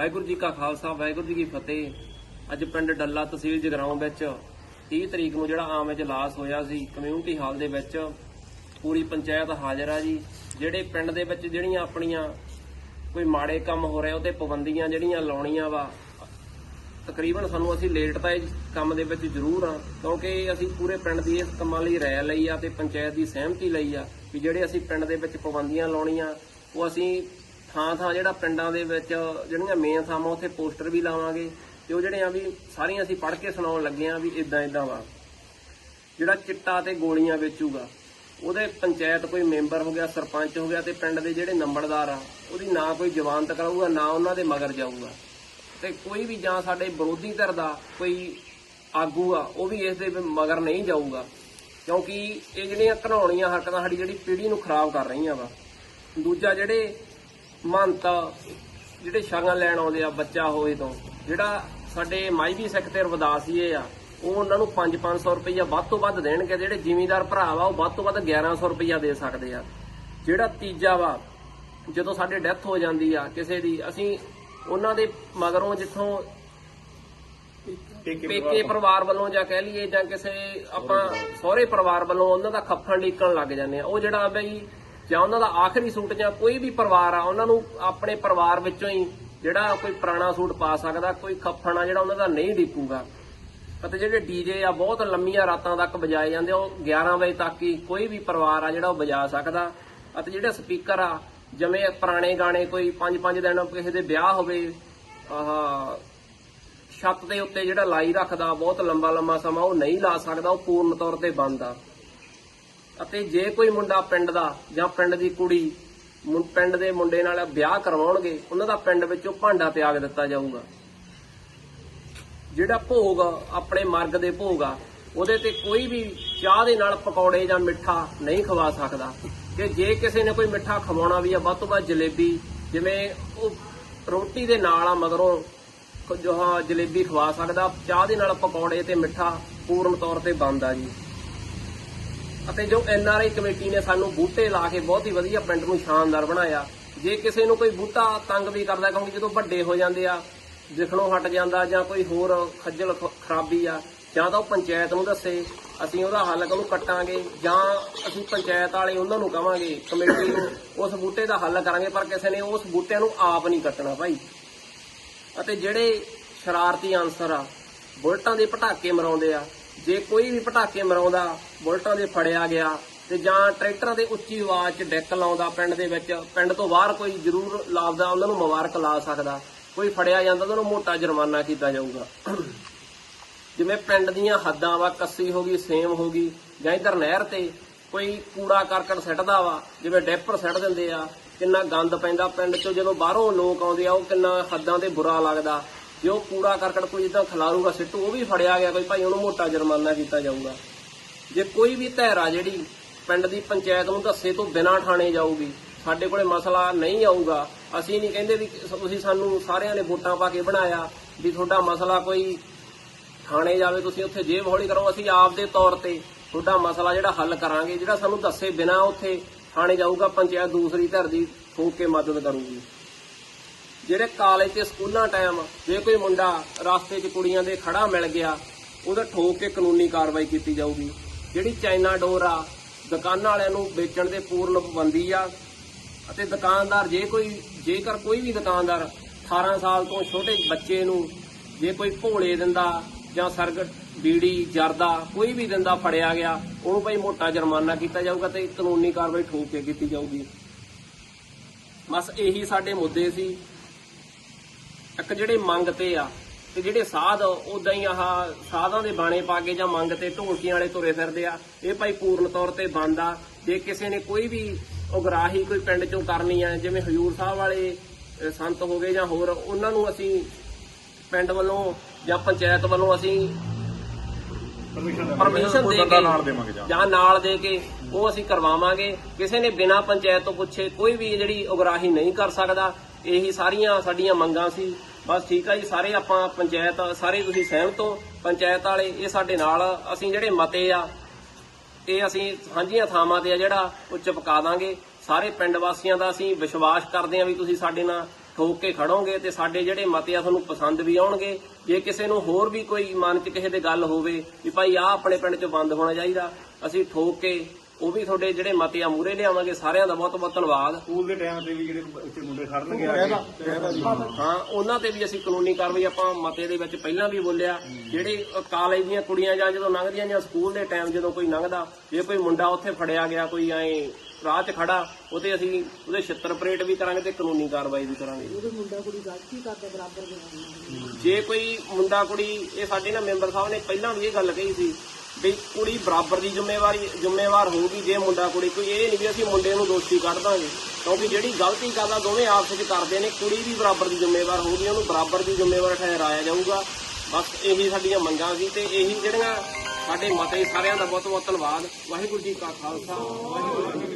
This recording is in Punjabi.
ਵਾਹਿਗੁਰੂ ਜੀ ਕਾ ਖਾਲਸਾ, ਵਾਹਿਗੁਰੂ ਜੀ ਕੀ ਫਤਿਹ। ਅੱਜ ਪਿੰਡ ਡੱਲਾ ਤਹਿਸੀਲ ਜਗਰਾਉਂ ਵਿੱਚ 30 ਤਰੀਕ ਨੂੰ ਜਿਹੜਾ ਆਮ ਇਜਲਾਸ ਹੋਇਆ ਸੀ ਕਮਿਊਨਿਟੀ ਹਾਲ ਦੇ ਵਿੱਚ। ਪੂਰੀ ਪੰਚਾਇਤ ਹਾਜ਼ਰ ਆ ਜੀ। ਜਿਹੜੇ ਪਿੰਡ ਦੇ ਵਿੱਚ ਜਿਹੜੀਆਂ ਆਪਣੀਆਂ ਕੋਈ ਮਾੜੇ ਕੰਮ ਹੋ ਰਹੇ ਉਹ ਤੇ ਪਾਬੰਦੀਆਂ ਜਿਹੜੀਆਂ ਲਾਉਣੀਆਂ ਵਾ, ਤਕਰੀਬਨ ਸਾਨੂੰ ਅਸੀਂ ਲੇਟ ਤਾਂ ਇਸ ਕੰਮ ਦੇ ਵਿੱਚ ਜ਼ਰੂਰ ਆ, ਕਿਉਂਕਿ ਅਸੀਂ ਪੂਰੇ ਪਿੰਡ ਦੀ ਇਸ ਕੰਮਾਂ ਲਈ ਰਾਇ ਲਈ ਆ ਤੇ ਪੰਚਾਇਤ ਦੀ ਸਹਿਮਤੀ ਲਈ ਆ, ਵੀ ਜਿਹੜੇ ਅਸੀਂ ਪਿੰਡ ਦੇ ਵਿੱਚ ਪਾਬੰਦੀਆਂ ਲਾਉਣੀਆਂ, ਉਹ ਅਸੀਂ ਥਾਂ ਥਾਂ ਜਿਹੜਾ ਪਿੰਡਾਂ ਦੇ ਵਿੱਚ ਜਿਹੜੀਆਂ ਮੇਨ ਥਾਵਾਂ ਉੱਥੇ ਪੋਸਟਰ ਵੀ ਲਾਵਾਂਗੇ ਤੇ ਉਹ ਜਿਹੜੇ ਆ ਵੀ ਸਾਰੀਆਂ ਅਸੀਂ ਪੜ੍ਹ ਕੇ ਸੁਣਾਉਣ ਲੱਗੇ ਆ ਵੀ ਇਦਾਂ ਇਦਾਂ ਵਾ। ਜਿਹੜਾ ਚਿੱਟਾ ਤੇ ਗੋਲੀਆਂ ਵੇਚੂਗਾ, ਉਹਦੇ ਪੰਚਾਇਤ ਕੋਈ ਮੈਂਬਰ ਹੋ ਗਿਆ, ਸਰਪੰਚ ਹੋ ਗਿਆ ਤੇ ਪਿੰਡ ਦੇ ਜਿਹੜੇ ਨੰਬਰਦਾਰ ਆ, ਉਹਦੀ ਨਾ ਕੋਈ ਜ਼ਮਾਨਤ ਕਰਾਊਗਾ ਨਾ ਉਹਨਾਂ ਦੇ ਮਗਰ ਜਾਊਗਾ। ਤੇ ਕੋਈ ਵੀ ਜਾਂ ਸਾਡੇ ਵਿਰੋਧੀ ਧਿਰ ਦਾ ਕੋਈ ਆਗੂ ਆ, ਉਹ ਵੀ ਇਸ ਦੇ ਮਗਰ ਨਹੀਂ ਜਾਊਗਾ। ਕਿਉਂਕਿ ਇਹ ਜਿਹੜੀਆਂ ਘਨਾਉਣੀਆਂ ਹਰਕਤਾਂ ਸਾਡੀ ਜਿਹੜੀ ਪੀੜ੍ਹੀ ਨੂੰ ਖਰਾਬ ਕਰ ਰਹੀਆਂ ਵਾ। ਦੂਜਾ ਜਿਹੜੇ ਮਹੰਤ ਜਿਹੜੇ ਸ਼ਗਨ ਲੈਣ ਆਉਂਦੇ ਆ ਬੱਚਾ ਹੋਏ ਤੋਂ। ਜਿਹੜਾ ਸਾਡੇ ਮਾਈਵੀ ਸਿੱਖ ਤੇ ਰਵਦਾਸੀਏ ਆ ਉਹ ਉਹਨਾਂ ਨੂੰ 5-500 ਰੁਪਈਆ ਵੱਧ ਤੋਂ ਵੱਧ ਦੇਣਗੇ ਜਿਹੜੇ ਜ਼ਿਮੀਂਦਾਰ ਭਰਾ ਵਾ ਉਹ ਵੱਧ ਤੋਂ ਵੱਧ 1100 ਰੁਪਈਆ ਦੇ ਸਕਦੇ ਆ। ਜਿਹੜਾ ਤੀਜਾ ਵਾ ਜਦੋਂ ਸਾਡੇ ਡੈਥ ਹੋ ਜਾਂਦੀ ਆ ਕਿਸੇ ਦੀ ਅਸੀਂ ਉਹਨਾਂ ਦੇ ਮਗਰੋਂ ਜਿੱਥੋਂ ਪੇਕੇ ਪਰਿਵਾਰ ਵੱਲੋਂ। ਜਾਂ ਕਹਿ ਲਈਏ ਜਾਂ ਕਿਸੇ ਆਪਾਂ ਸਹੁਰੇ ਪਰਿਵਾਰ ਵੱਲੋਂ ਉਹਨਾਂ ਦਾ ਖੱਫਣ ਲੀਕਣ ਲੱਗ ਜਾਂਦੇ ਆ। ਉਹ ਜਿਹੜਾ ਬਈ ਜਾਂ ਉਹਨਾਂ ਦਾ ਆਖਰੀ ਸੂਟ ਜਾਂ ਕੋਈ ਵੀ ਪਰਿਵਾਰ ਆ, ਉਹਨਾਂ ਨੂੰ ਆਪਣੇ ਪਰਿਵਾਰ ਵਿੱਚੋਂ ਹੀ ਜਿਹੜਾ ਕੋਈ ਪੁਰਾਣਾ ਸੂਟ ਪਾ ਸਕਦਾ, ਕੋਈ ਖੱਫਣ ਆ ਜਿਹੜਾ ਉਹਨਾਂ ਦਾ ਨਹੀਂ ਡਿੱਪੂਗਾ ਅਤੇ ਜਿਹੜੇ ਡੀਜੇ ਆ, ਬਹੁਤ ਲੰਮੀਆਂ ਰਾਤਾਂ ਤੱਕ ਵਜਾਏ ਜਾਂਦੇ ਉਹ 11 ਵਜੇ ਤੱਕ ਹੀ ਕੋਈ ਵੀ ਪਰਿਵਾਰ ਆ ਜਿਹੜਾ ਉਹ ਵਜਾ ਸਕਦਾ। ਅਤੇ ਜਿਹੜੇ ਸਪੀਕਰ ਆ, ਜਿਵੇਂ ਪੁਰਾਣੇ ਗਾਣੇ ਕੋਈ 5-5 ਦਿਨ ਕਿਸੇ ਦੇ ਵਿਆਹ ਹੋਵੇ, ਆਹ ਛੱਤ ਦੇ ਉੱਤੇ ਜਿਹੜਾ ਲਾਈ ਰੱਖਦਾ, ਬਹੁਤ ਲੰਬਾ ਲੰਮਾ ਸਮਾਂ ਉਹ ਨਹੀਂ ਲਾ ਸਕਦਾ, ਉਹ ਪੂਰਨ ਤੌਰ ਤੇ ਬੰਦ ਆ। ਅਤੇ ਜੇ ਕੋਈ ਮੁੰਡਾ ਪਿੰਡ ਦਾ ਜਾਂ ਪਿੰਡ ਦੀ ਕੁੜੀ ਪਿੰਡ ਦੇ ਮੁੰਡੇ ਨਾਲ ਵਿਆਹ ਕਰਵਾਉਣਗੇ, ਉਹਨਾਂ ਦਾ ਪਿੰਡ ਵਿੱਚੋਂ ਭਾਂਡਾ ਤਿਆਗ ਦਿੱਤਾ ਜਾਊਗਾ। ਜਿਹੜਾ ਭੋਗ, ਆਪਣੇ ਮਰਗ ਦੇ ਭੋਗ ਆ, ਉਹਦੇ ਤੇ ਕੋਈ ਵੀ ਚਾਹ ਦੇ ਨਾਲ ਪਕੌੜੇ ਜਾਂ ਮਿੱਠਾ ਨਹੀਂ ਖਵਾ ਸਕਦਾ। ਕਿ ਜੇ ਕਿਸੇ ਨੇ ਕੋਈ ਮਿੱਠਾ ਖਵਾਉਣਾ ਵੀ ਆ, ਵੱਧ ਤੋਂ ਵੱਧ ਜਲੇਬੀ, ਜਿਵੇਂ ਉਹ ਰੋਟੀ ਦੇ ਨਾਲ ਆ ਮਗਰੋਂ ਜੋ ਜਲੇਬੀ ਖਵਾ ਸਕਦਾ, ਚਾਹ ਦੇ ਨਾਲ ਪਕੌੜੇ ਤੇ ਮਿੱਠਾ ਪੂਰਨ ਤੌਰ ਤੇ ਬੰਦ ਆ ਜੀ। ਅਤੇ ਜੋ ਐਨਆਰਆਈ ਕਮੇਟੀ ਨੇ ਸਾਨੂੰ ਬੂਟੇ ਲਾ ਕੇ ਬਹੁਤ ਹੀ ਵਧੀਆ ਪਿੰਡ ਨੂੰ ਸ਼ਾਨਦਾਰ ਬਣਾਇਆ, ਜੇ ਕਿਸੇ ਨੂੰ ਕੋਈ ਬੂਟਾ ਤੰਗ ਵੀ ਕਰਦਾ ਕਿਉਂਕਿ ਜਦੋਂ ਵੱਡੇ ਹੋ ਜਾਂਦੇ ਆ ਦਿਖਣੋਂ ਹਟ ਜਾਂਦਾ ਜਾਂ ਕੋਈ ਹੋਰ ਖੱਜਲ ਖਰਾਬੀ ਆ, ਜਾਂ ਤਾਂ ਉਹ ਪੰਚਾਇਤ ਨੂੰ ਦੱਸੇ, ਅਸੀਂ ਉਹਦਾ ਹੱਲ ਉਹਨੂੰ ਕੱਟਾਂਗੇ, ਜਾਂ ਅਸੀਂ ਪੰਚਾਇਤ ਵਾਲੇ ਉਹਨਾਂ ਨੂੰ ਕਵਾਂਗੇ, ਕਮੇਟੀ ਨੂੰ ਉਸ ਬੂਟੇ ਦਾ ਹੱਲ ਕਰਾਂਗੇ, ਪਰ ਕਿਸੇ ਨੇ ਉਸ ਬੂਟਿਆਂ ਨੂੰ ਆਪ ਨਹੀਂ ਕੱਟਣਾ ਭਾਈ। ਅਤੇ ਜਿਹੜੇ ਸ਼ਰਾਰਤੀ ਅਨਸਰ ਆ, ਬੁਲਟਾਂ ਦੇ ਪਟਾਕੇ ਮਰਾਉਂਦੇ ਆ ਜੇ ਕੋਈ ਵੀ ਪਟਾਕੇ ਮਰਾਉਂਦਾ, ਬੁਲਟਾਂ ਦੇ ਫੜਿਆ ਗਿਆ ਤੇ ਜਾਂ ਟਰੈਕਟਰਾਂ ਦੇ ਉੱਚੀ ਆਵਾਜ਼ 'ਚ ਡੈਕ ਲਾਉਂਦਾ ਪਿੰਡ ਦੇ ਵਿੱਚ, ਪਿੰਡ ਤੋਂ ਬਾਹਰ ਕੋਈ ਜ਼ਰੂਰ ਲਾਭਦਾ ਉਹਨਾਂ ਨੂੰ ਮੁਬਾਰਕ ਲਾ ਸਕਦਾ। ਕੋਈ ਫੜਿਆ ਜਾਂਦਾ ਤਾਂ ਉਹਨੂੰ ਮੋਟਾ ਜੁਰਮਾਨਾ ਕੀਤਾ ਜਾਊਗਾ। ਜਿਵੇਂ ਪਿੰਡ ਦੀਆਂ ਹੱਦਾਂ ਵਾ, ਕੱਸੀ ਹੋ ਗਈ, ਸੇਮ ਹੋ ਗਈ, ਜਾਂ ਇਧਰ ਨਹਿਰ ਤੇ ਕੋਈ ਕੂੜਾ ਕਰਕਟ ਸਿੱਟਦਾ ਵਾ, ਜਿਵੇਂ ਡੈਪਰ ਸਿੱਟ ਦਿੰਦੇ ਆ, ਕਿੰਨਾ ਗੰਦ ਪੈਂਦਾ ਪਿੰਡ ਚੋਂ, ਜਦੋਂ ਬਾਹਰੋਂ ਲੋਕ ਆਉਂਦੇ ਆ, ਉਹ ਕਿੰਨਾ ਹੱਦਾਂ ਤੇ ਬੁਰਾ ਲੱਗਦਾ। ਜੇ ਉਹ ਕੂੜਾ ਕਰਕਟ ਕੋਈ ਇਦਾਂ ਖਿਲਾਰੂਗਾ, ਸਿੱਟੂ, ਉਹ ਵੀ ਫੜਿਆ ਗਿਆ ਕੋਈ, ਭਾਈ ਉਹਨੂੰ ਮੋਟਾ ਜੁਰਮਾਨਾ ਕੀਤਾ ਜਾਊਗਾ। ਜੇ ਕੋਈ ਵੀ ਧੈਰਾ ਜਿਹੜੀ ਪਿੰਡ ਦੀ ਪੰਚਾਇਤ ਨੂੰ ਦੱਸੇ ਤੋਂ ਬਿਨਾਂ ਠਾਣੇ ਜਾਊਗੀ, ਸਾਡੇ ਕੋਲੇ ਮਸਲਾ ਨਹੀਂ ਆਊਗਾ। ਅਸੀਂ ਨਹੀਂ ਕਹਿੰਦੇ ਵੀ ਤੁਸੀਂ ਸਾਨੂੰ ਸਾਰਿਆਂ ਨੇ ਵੋਟਾਂ ਪਾ ਕੇ ਬਣਾਇਆ, ਵੀ ਤੁਹਾਡਾ ਮਸਲਾ ਕੋਈ ਥਾਣੇ ਜਾਵੇ, ਤੁਸੀਂ ਉੱਥੇ ਜੇਬ ਹੌਲੀ ਕਰੋ, ਅਸੀਂ ਆਪ ਦੇ ਤੌਰ ਤੇ ਤੁਹਾਡਾ ਮਸਲਾ ਜਿਹੜਾ ਹੱਲ ਕਰਾਂਗੇ, ਜਿਹੜਾ ਸਾਨੂੰ ਦੱਸੇ ਬਿਨਾ ਉੱਥੇ ਥਾਣੇ ਜਾਊਗਾ, ਪੰਚਾਇਤ ਦੂਸਰੀ ਧਿਰ ਦੀ ਫੂਕ ਕੇ ਮਦਦ ਕਰੂਗੀ। ਜਿਹੜੇ ਕਾਲਜ ਤੇ ਸਕੂਲਾਂ ਟਾਈਮ ਜੇ ਕੋਈ ਮੁੰਡਾ ਰਸਤੇ 'ਚ ਕੁੜੀਆਂ ਦੇ ਖੜਾ ਮਿਲ ਗਿਆ, ਉਹਦਾ ਠੋਕ ਕੇ ਕਾਨੂੰਨੀ ਕਾਰਵਾਈ ਕੀਤੀ ਜਾਊਗੀ। ਜਿਹੜੀ ਚਾਈਨਾ ਡੋਰ ਆ, ਦੁਕਾਨਾਂ ਵਾਲਿਆਂ ਨੂੰ ਵੇਚਣ ਦੇ ਪੂਰਨ ਪਾਬੰਦੀ ਆ ਅਤੇ ਦੁਕਾਨਦਾਰ ਜੇ ਕੋਈ, ਜੇਕਰ ਕੋਈ ਵੀ ਦੁਕਾਨਦਾਰ 18 ਸਾਲ ਤੋਂ ਛੋਟੇ ਬੱਚੇ ਨੂੰ ਜੇ ਕੋਈ ਭੋਲੇ ਦਿੰਦਾ ਜਾਂ ਸਰਗਟ ਬੀੜੀ ਜਰਦਾ ਕੋਈ ਵੀ ਦਿੰਦਾ ਫੜਿਆ ਗਿਆ, ਉਹਨੂੰ ਭਾਈ ਮੋਟਾ ਜੁਰਮਾਨਾ ਕੀਤਾ ਜਾਊਗਾ ਤੇ ਕਾਨੂੰਨੀ ਕਾਰਵਾਈ ਠੋਕ ਕੇ ਕੀਤੀ ਜਾਊਗੀ। ਬਸ ਇਹੀ ਸਾਡੇ ਮੁੱਦੇ ਸੀ। ਇੱਕ ਜਿਹੜੇ ਮੰਗ ਤੇ ਆ ਤੇ ਜਿਹੜੇ ਸਾਧ ਉਦਾਂ ਹੀ ਆਹ ਸਾਧਾਂ ਦੇ ਬਾਣੇ ਪਾ ਕੇ ਜਾਂ ਮੰਗ ਤੇ ਢੋਲਕੀਆਂ ਵਾਲੇ ਤੁਰੇ ਫਿਰਦੇ ਆ ਇਹ ਭਾਈ ਪੂਰਨ ਤੌਰ ਤੇ ਬੰਦ ਆ। ਜੇ ਕਿਸੇ ਨੇ ਕੋਈ ਵੀ ਉਗਰਾਹੀ ਕੋਈ ਪਿੰਡ ਚੋਂ ਕਰਨੀ ਆ ਜਿਵੇਂ ਹਜੂਰ ਸਾਹਿਬ ਵਾਲੇ ਸੰਤ ਹੋ ਗਏ ਜਾਂ ਹੋਰ ਉਹਨਾਂ ਨੂੰ ਅਸੀਂ ਪਿੰਡ ਵੱਲੋਂ ਜਾਂ ਪੰਚਾਇਤ ਵੱਲੋਂ ਅਸੀਂ ਪਰਮਿਸ਼ਨ ਦੇ ਕੇ ਨਾਲ ਦੇਵਾਂਗੇ ਜਾਂ। ਜਾਂ ਨਾਲ ਦੇ ਕੇ ਉਹ ਅਸੀਂ ਕਰਵਾਵਾਂਗੇ। ਕਿਸੇ ਨੇ ਬਿਨਾਂ ਪੰਚਾਇਤ ਤੋਂ ਪੁੱਛੇ ਕੋਈ ਵੀ ਜਿਹੜੀ ਉਗਰਾਹੀ ਨਹੀਂ ਕਰ ਸਕਦਾ ਇਹੀ ਸਾਰੀਆਂ ਸਾਡੀਆਂ ਮੰਗਾਂ ਸੀ। ਬਸ ਠੀਕ ਆ ਜੀ, ਸਾਰੇ ਆਪਾਂ ਪੰਚਾਇਤ, ਸਾਰੇ ਤੁਸੀਂ ਸਹਿਮਤ ਹੋ, ਪੰਚਾਇਤ ਵਾਲੇ, ਇਹ ਸਾਡੇ ਨਾਲ ਅਸੀਂ ਜਿਹੜੇ ਮਤੇ ਆ, ਇਹ ਅਸੀਂ ਸਾਂਝੀਆਂ ਥਾਵਾਂ ਤੇ ਆ ਜਿਹੜਾ ਉਹ ਚੁਪਕਾ ਦਾਂਗੇ। ਸਾਰੇ ਪਿੰਡ ਵਾਸੀਆਂ ਦਾ ਅਸੀਂ ਵਿਸ਼ਵਾਸ ਕਰਦੇ ਹਾਂ ਵੀ ਤੁਸੀਂ ਸਾਡੇ ਨਾਲ ਠੋਕ ਕੇ ਖੜੋਗੇ ਤੇ ਸਾਡੇ ਜਿਹੜੇ ਮਤੇ ਆ ਤੁਹਾਨੂੰ ਪਸੰਦ ਵੀ ਆਉਣਗੇ। ਜੇ ਕਿਸੇ ਨੂੰ ਹੋਰ ਵੀ ਕੋਈ ਮਨ 'ਚ ਕਿਸੇ ਦੇ ਗੱਲ ਹੋਵੇ ਵੀ ਭਾਈ ਆਹ ਆਪਣੇ ਪਿੰਡ 'ਚ ਬੰਦ ਹੋਣਾ ਚਾਹੀਦਾ, ਅਸੀਂ ਠੋਕ ਕੇ ਉਹ ਵੀ ਤੁਹਾਡੇ ਜਿਹੜੇ ਮਤੇ ਆ ਮੂਰੇ ਲਿਆਵਾਂਗੇ ਸਾਰਿਆਂ ਦਾ ਬਹੁਤ ਬਹੁਤ ਧੰਨਵਾਦ। ਸਕੂਲ ਦੇ ਟਾਈਮ ਤੇ ਵੀ ਜਿਹੜੇ ਇੱਥੇ ਮੁੰਡੇ ਖੜਨਗੇ ਆ ਕੇ। ਹਾਂ ਉਹਨਾਂ ਤੇ ਵੀ ਅਸੀਂ ਕਾਨੂੰਨੀ ਕਾਰਵਾਈ ਆਪਾਂ ਮਤੇ ਦੇ ਵਿੱਚ ਪਹਿਲਾਂ ਵੀ ਬੋਲਿਆ ਜਿਹੜੇ ਕਾਲਜ ਦੀਆਂ ਕੁੜੀਆਂ ਜਾਂ ਜਦੋਂ ਲੰਘਦੀਆਂ ਜਾਂ ਸਕੂਲ ਦੇ ਟਾਈਮ ਜਦੋਂ ਕੋਈ ਲੰਘਦਾ ਜੇ ਕੋਈ ਮੁੰਡਾ ਉੱਥੇ ਫੜਿਆ ਗਿਆ ਕੋਈ ਐ ਰਾਹ 'ਚ ਖੜਾ ਉਹਤੇ ਅਸੀਂ ਉਹਦੇ ਛਿੱਤਰ ਪਰੇਡ ਵੀ ਕਰਾਂਗੇ ਤੇ ਕਾਨੂੰਨੀ ਕਾਰਵਾਈ ਵੀ ਕਰਾਂਗੇ। ਉਹਦੇ ਮੁੰਡਾ ਕੁੜੀ ਗਲਤੀ ਕਰਦੇ ਬਰਾਬਰ ਦੇ ਨਾਲ। ਜੇ ਕੋਈ ਮੁੰਡਾ ਕੁੜੀ ਇਹ ਸਾਡੇ ਨਾ ਮੈਂਬਰ ਸਾਹਿਬ ਨੇ ਪਹਿਲਾਂ ਵੀ ਇਹ ਗੱਲ ਕਹੀ ਸੀ ਵੀ ਕੁੜੀ ਬਰਾਬਰ ਦੀ ਜ਼ਿੰਮੇਵਾਰੀ, ਜ਼ਿੰਮੇਵਾਰ ਹੋਊਗੀ ਜੇ ਮੁੰਡਾ ਕੁੜੀ, ਕੋਈ ਇਹ ਨਹੀਂ ਵੀ ਅਸੀਂ ਮੁੰਡੇ ਨੂੰ ਦੋਸ਼ੀ ਕੱਢ ਦਾਂਗੇ। ਕਿਉਂਕਿ ਜਿਹੜੀ ਗਲਤੀ ਕਰਦਾ, ਦੋਵੇਂ ਆਪਸ ਵਿੱਚ ਕਰਦੇ ਨੇ, ਕੁੜੀ ਵੀ ਬਰਾਬਰ ਦੀ ਜ਼ਿੰਮੇਵਾਰ ਹੋਊਗੀ, ਉਹਨੂੰ ਬਰਾਬਰ ਦੀ ਜ਼ਿੰਮੇਵਾਰ ਠਹਿਰਾਇਆ ਜਾਊਗਾ। ਬਸ ਇਹੀ ਸਾਡੀਆਂ ਮੰਗਾਂ ਸੀ ਤੇ ਇਹੀ ਜਿਹੜੀਆਂ ਸਾਡੇ ਮਤੇ ਸਾਰਿਆਂ ਦਾ ਬਹੁਤ ਬਹੁਤ ਧੰਨਵਾਦ। ਵਾਹਿਗੁਰੂ ਜੀ ਕਾ ਖਾਲਸਾ, ਵਾਹਿਗੁਰੂ ਜੀ